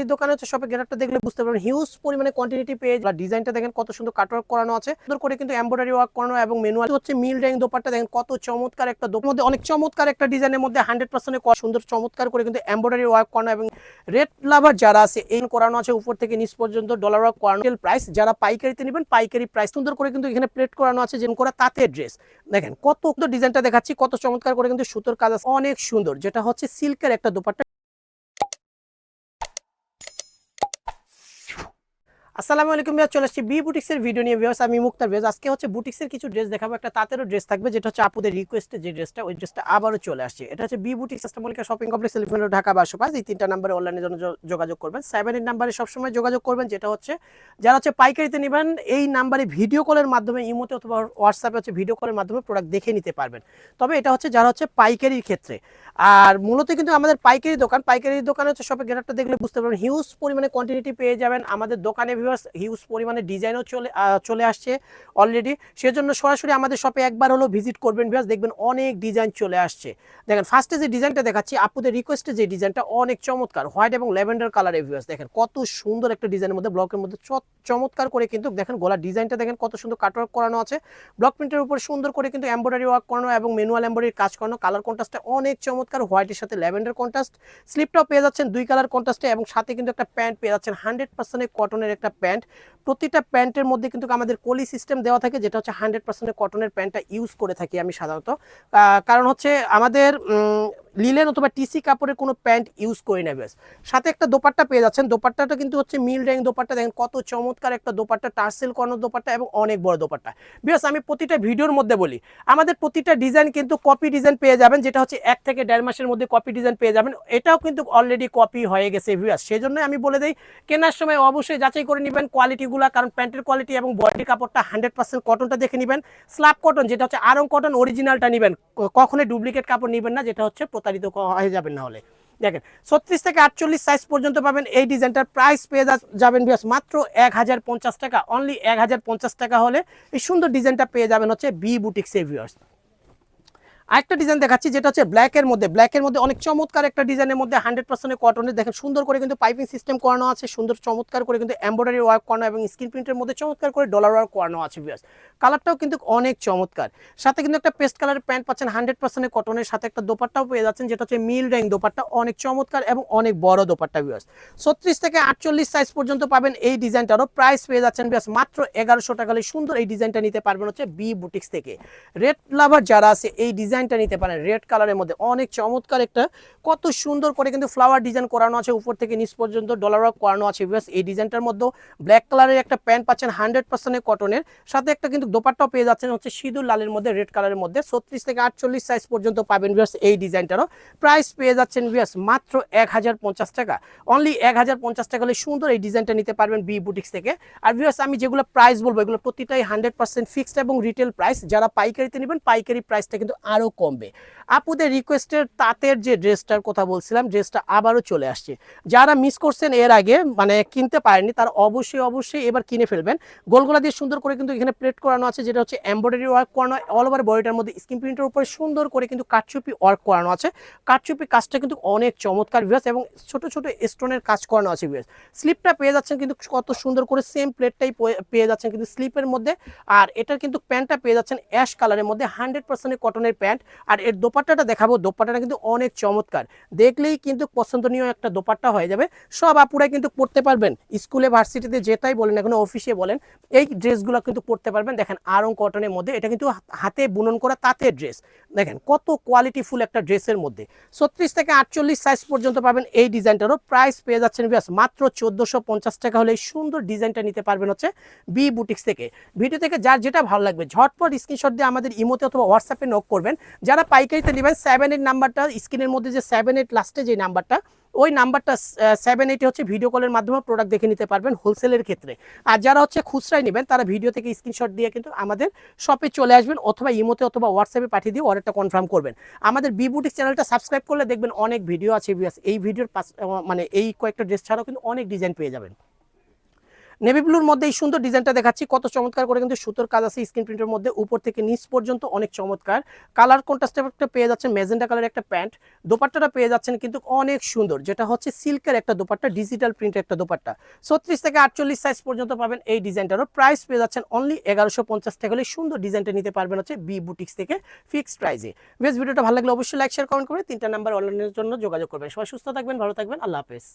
এই দোকানে হচ্ছে শপে গেটআপটা দেখলে বুঝতে পারবেন। হিউজ পরিমাণে কোয়ান্টিটি পেয়ে ডিজাইনটা দেখেন কত সুন্দর কাটওয়ার্ক করানো আছে। সুন্দর করে কিন্তু এমব্রয়ডারি ওয়ার্ক করানো এবং ম্যানুয়াল হচ্ছে মিল র্যাং দোপাট্টা, দেখেন কত চমৎকার একটা দোপার মধ্যে অনেক চমৎকার একটা ডিজাইনের মধ্যে হান্ড্রেড পার্সেন্ট সুন্দর চমৎকার করে কিন্তু এমব্রয়ডারি ওয়ার্ক করানো এবং রেড লাভার যারা আছে, এই করানো আছে উপর থেকে নিচ পর্যন্ত ডলার ওয়ার্ক করানো। প্রাইস যারা পাইকারিতে নেবেন, পাইকারি প্রাইস সুন্দর করে কিন্তু এখানে প্লেট করানো আছে যেন করা তাঁতের ড্রেস দেখেন কত ডিজাইনটা দেখাচ্ছি, কত চমৎকার করে কিন্তু সুতোর কাজ আছে। অনেক সুন্দর, যেটা হচ্ছে সিল্কের একটা দোপাট্টা। আসসালামু আলাইকুম ভাইয়া চলে আসছি বি বুটিক্সের ভিডিও নিয়ে। ভিউয়ার্স, আমি মুক্তার ভিউয়ার্স। আজকে হচ্ছে বুটিক্সের কিছু ড্রেস দেখাবো। একটা তাঁতেরও ড্রেস থাকবে, যেটা হচ্ছে আপুদের রিকোয়েস্টে যে ড্রেসটা ওই ড্রেসটা আবারও চলে আসছে। এটা হচ্ছে বি বুটিক্স আস্তামলিকা শপিং কমপ্লেক্স এলিফেন্ট ঢাকা পাঁচ এই তিনটা নাম্বারে অনলাইনে জন্য যোগাযোগ করবেন। সেভেন এইট নাম্বারে সবসময় যোগাযোগ করবেন, যেটা হচ্ছে যারা হচ্ছে পাইকারিতে নেবেন, এই নাম্বারে ভিডিও কলের মাধ্যমে, ইমোতে অথবা হোয়াটসঅ্যাপে হচ্ছে ভিডিও কলের মাধ্যমে প্রোডাক্ট দেখে নিতে পারবেন। তবে এটা হচ্ছে যারা হচ্ছে পাইকারির ক্ষেত্রে। আর মূলত কিন্তু আমাদের পাইকারি দোকান পাইকারি দোকানে হচ্ছে শপে গেটআপটা দেখলে বুঝতে পারবেন হিউজ পরিমাণে কোয়ান্টিটি পেয়ে যাবেন। আমাদের দোকানে ভিউয়ার্স হিউজ পরিমাণে ডিজাইনও চলে চলে আসছে অলরেডি সেজন্য সরাসরি আমাদের শপে একবার হলো ভিজিট করবেন ভিউয়ার্স দেখবেন অনেক ডিজাইন চলে আসছে। দেখেন ফার্স্টে যে ডিজাইনটা দেখাচ্ছি, আপুদের রিকোয়েস্টে যে ডিজাইনটা অনেক চমৎকার হোয়াইট এবং ল্যাভেন্ডার কালারের ভিউয়ার্স দেখেন কত সুন্দর একটা ডিজাইনের মধ্যে ব্লকের মধ্যে চমৎকার করে কিন্তু দেখেন গলার ডিজাইনটা দেখেন কত সুন্দর কাটওয়ার্ক করানো আছে। ব্লক প্রিন্টের উপর সুন্দর করে কিন্তু এমব্রয়ডারি ওয়ার্ক করানো এবং ম্যানুয়াল এমব্রয়ডারি কাজ করানো কালার কন্ট্রাস্টটা অনেক চমৎকার হোয়াইটের সাথে ল্যাভেন্ডার কন্ট্রাস্ট স্লিপটাও পেয়ে যাচ্ছেন দুই কালার কন্ট্রাস্টে এবং সাথে কিন্তু একটা প্যান্ট পেয়ে যাচ্ছেন হান্ড্রেড পার্সেন্টের কটনের একটা প্যান্ট। প্রতিটা প্যান্টের মধ্যে কিন্তু আমাদের কলি সিস্টেম দেওয়া থাকে, যেটা হচ্ছে হান্ড্রেড পার্সেন্টের কটনের প্যান্টটা ইউজ করে থাকি আমি সাধারণত। কারণ হচ্ছে আমাদের লিলেন অথবা টিসি কাপড়ের কোনো প্যান্ট ইউজ করি না বেশ সাথে একটা দোপাট্টা পেয়ে যাচ্ছেন। দোপাট্টাটা কিন্তু হচ্ছে মিল র্যাং দোপাট্টা। দেখেন কত চমৎকার একটা দোপাট্টা, টার্সেল কর্নার দোপাট্টা এবং অনেক বড় দোপাট্টা। বিকজ আমি প্রতিটা ভিডিওর মধ্যে বলি, আমাদের প্রতিটা ডিজাইন কিন্তু কপি ডিজাইন পেয়ে যাবেন, যেটা হচ্ছে এক থেকে দেড় মাসের মধ্যে কপি ডিজাইন পেয়ে যাবেন। এটাও কিন্তু অলরেডি কপি হয়ে গেছে ভিউয়ার্স সেই জন্য আমি বলে দিই, কেনার সময় অবশ্যই যাচাই করে নেবেন কোয়ালিটিগুলো কারণ প্যান্টের কোয়ালিটি এবং বডি কাপড়টা হান্ড্রেড পার্সেন্ট কটনটা দেখে নেবেন। স্ল্যাব কটন যেটা হচ্ছে আরং কটন অরিজিনালটা নেবেন। কখনোই ডুপ্লিকেট কাপড় নেবেন না, যেটা হচ্ছে প্রতারিত হয়ে যাবেন না হলে। দেখেন, ছত্রিশ থেকে আটচল্লিশ সাইজ পর্যন্ত পাবেন এই ডিজাইনটার প্রাইস পেয়ে যাবেন বিয়াস মাত্র এক হাজার পঞ্চাশ টাকা অনলি এক হাজার পঞ্চাশ টাকা হলে এই সুন্দর ডিজাইনটা পেয়ে যাবেন হচ্ছে বি বুটিক সেভিয়ার্স আরেকটা ডিজাইন দেখাচ্ছি, যেটা হচ্ছে ব্ল্যাকের মধ্যে। ব্ল্যাকের মধ্যে অনেক চমৎকার একটা ডিজাইনের মধ্যে হান্ড্রেড পার্সেন্ট কটনের দেখেন সুন্দর করে কিন্তু পাইপিং সিস্টেম করানো আছে, সুন্দর চমৎকার করে কিন্তু এমব্রয়ডারি ওয়ার্ক করানো এবং স্ক্রিন প্রিন্টের মধ্যে চমৎকার করে ডলার ওয়ার্ক করানো আছে ভিউয়ার্স কালারটাও কিন্তু অনেক চমৎকার। সাথে কিন্তু একটা পেস্ট কালারের প্যান্ট পাচ্ছেন হান্ড্রেড পার্সেন্ট কটনের সাথে একটা দোপাট্টাও পেয়ে যাচ্ছেন, যেটা হচ্ছে মিল র্যাং দোপাট্টা। অনেক চমৎকার এবং অনেক বড় দোপাট্টা ভিউয়ার্স ছত্রিশ থেকে আটচল্লিশ সাইজ পর্যন্ত পাবেন এই ডিজাইনটারও প্রাইস পেয়ে যাচ্ছেন ভিউয়ার্স মাত্র এগারোশো টাকা সুন্দর এই ডিজাইনটা নিতে পারবেন হচ্ছে বি বুটিক্স থেকে। রেড লাভার যারা আছে, এই ডিজাইনটা নিতে পারেন। রেড কালারের মধ্যে অনেক চমৎকার একটা, কত সুন্দর করে কিন্তু ফ্লাওয়ার ডিজাইন করানো আছে উপর থেকে নিচ পর্যন্ত ডলার ওয়ার্ক করানো আছে। ভিউয়ার্স এই ডিজাইনটার মধ্যে ব্ল্যাক কালারের একটা প্যান্ট পাচ্ছেন হান্ড্রেড পার্সেন্টের কটনের সাথে একটা কিন্তু দোপাট্টাও পেয়ে যাচ্ছেন, হচ্ছে সিঁদুর লালের মধ্যে রেড কালারের মধ্যে। ছত্রিশ থেকে আটচল্লিশ সাইজ পর্যন্ত পাবেন ভিউয়ার্স এই ডিজাইনটারও প্রাইস পেয়ে যাচ্ছেন ভিউয়ার্স মাত্র এক হাজার পঞ্চাশ টাকা। অনলি এক হাজার পঞ্চাশ টাকা হলে সুন্দর এই ডিজাইনটা নিতে পারবেন বি বুটিক্স থেকে। আর ভিউয়ার্স আমি যেগুলো প্রাইস বলব, এগুলো প্রতিটাই হান্ড্রেড পার্সেন্ট ফিক্সড এবং রিটেল প্রাইস যারা পাইকারিতে নেবেন, পাইকারি প্রাইসটা কিন্তু আরও কমবে। আপুদের রিকোয়েস্টের তাঁতের যে ড্রেসটার কথা বলছিলাম ড্রেসটা আবারও চলে আসছে। যারা মিস করছেন এর আগে মানে কিনতে পারেননি, তারা অবশ্যই অবশ্যই এবার কিনে ফেলবেন। গোলগোলা দিয়ে সুন্দর করে কিন্তু এখানে প্লেট করানো আছে, যেটা হচ্ছে এমব্রয়ডারি ওয়ার্ক করানো অল ওভার বডিটার মধ্যে স্ক্রিন প্রিন্টের উপরে সুন্দর করে কিন্তু কাটচুপি ওয়ার্ক করানো আছে। কাটচুপি কাজটা কিন্তু অনেক চমৎকার ভিউয়ার্স এবং ছোট ছোট স্টোনের কাজ করানো আছে ভিউয়ার্স স্লিপটা পেয়ে যাচ্ছেন কিন্তু কত সুন্দর করে সেম প্লেটটাই পেয়ে যাচ্ছেন কিন্তু স্লিপের মধ্যে। আর এটার কিন্তু প্যান্টটা পেয়ে যাচ্ছেন অ্যাশ কালারের মধ্যে হান্ড্রেড পার্সেন্ট কটনের প্যান্ট আর এর দোপাট্টাটা দেখাবো। দোপাট্টাটা কিন্তু অনেক চমৎকার। দেখলেই কিন্তু পছন্দনীয় একটা দোপাট্টা হয়ে যাবে। সব আপুরাই কিন্তু পড়তে পারবেন। স্কুলে, ভার্সিটিতে যেটাই বলেন এখন অফিসে বলেন, এই ড্রেসগুলো কিন্তু পড়তে পারবেন। দেখেন, আরং কটনের মধ্যে। এটা কিন্তু হাতে বুনন করা তাঁতের ড্রেস। দেখেন, কত কোয়ালিটিফুল একটা ড্রেসের মধ্যে। ছত্রিশ থেকে আটচল্লিশ সাইজ পর্যন্ত পাবেন এই ডিজাইনটারও। প্রাইস পেয়ে যাচ্ছেন বিয়াস মাত্র চোদ্দোশো পঞ্চাশ টাকা হলে এই সুন্দর ডিজাইনটা নিতে পারবেন হচ্ছে বি বুটিক্স থেকে। ভিডিও থেকে যার যেটা ভালো লাগবে, ঝটপট স্ক্রিনশট দিয়ে আমাদের ইমোতে অথবা হোয়াটসঅ্যাপে নক করবেন। যারা পাইকারিতে নেবেন সেভেন এইট নাম্বারটা, স্ক্রিনের মধ্যে যে সেভেন এইট লাস্টে যে নাম্বারটা, ওই নাম্বারটা সেভেন এইটে হচ্ছে ভিডিও কলের মাধ্যমে প্রোডাক্ট দেখে নিতে পারবেন হোলসেলের ক্ষেত্রে। আর যারা হচ্ছে খুচরায় নেবেন, তারা ভিডিও থেকে স্ক্রিনশট দিয়ে কিন্তু আমাদের শপে চলে আসবেন, অথবা ইমোতে অথবা হোয়াটসঅ্যাপে পাঠিয়ে দিয়ে অর্ডারটা কনফার্ম করবেন। আমাদের বি বুটিক চ্যানেলটা সাবস্ক্রাইব করলে দেখবেন অনেক ভিডিও আছে। এই ভিডিওর মানে এই কয়েকটা ড্রেস ছাড়াও কিন্তু অনেক ডিজাইন পেয়ে যাবেন। নেভি ব্লুর মধ্যে এই সুন্দর ডিজাইনটা দেখাচ্ছি। কত চমৎকার করে কিন্তু সুতোর কাজ আছে স্ক্রিন প্রিন্টের মধ্যে। উপর থেকে নিচ পর্যন্ত অনেক চমৎকার। কালার কন্ট্রাস্টে একটা পেয়ে যাচ্ছেন মেজেন্টা কালার একটা প্যান্ট দোপাট্টাটা পেয়ে যাচ্ছেন কিন্তু অনেক সুন্দর। যেটা হচ্ছে সিল্কের একটা দোপাট্টা ডিজিটাল প্রিন্টের একটা দোপাট্টা। ছত্রিশ থেকে আটচল্লিশ সাইজ পর্যন্ত পাবেন এই ডিজাইনটারও প্রাইস পেয়ে যাচ্ছেন অনলি এগারোশো পঞ্চাশ টাকা হলে সুন্দর ডিজাইনটা নিতে পারবেন হচ্ছে বি বুটিক্স থেকে ফিক্সড প্রাইসে বেশ, ভিডিওটা ভালো লাগলে অবশ্যই লাইক শেয়ার কমেন্ট করে তিনটা নাম্বার অনলাইনের জন্য যোগাযোগ করবেন। সবাই সুস্থ থাকবেন, ভালো থাকবেন। আল্লাহ হাফেজ।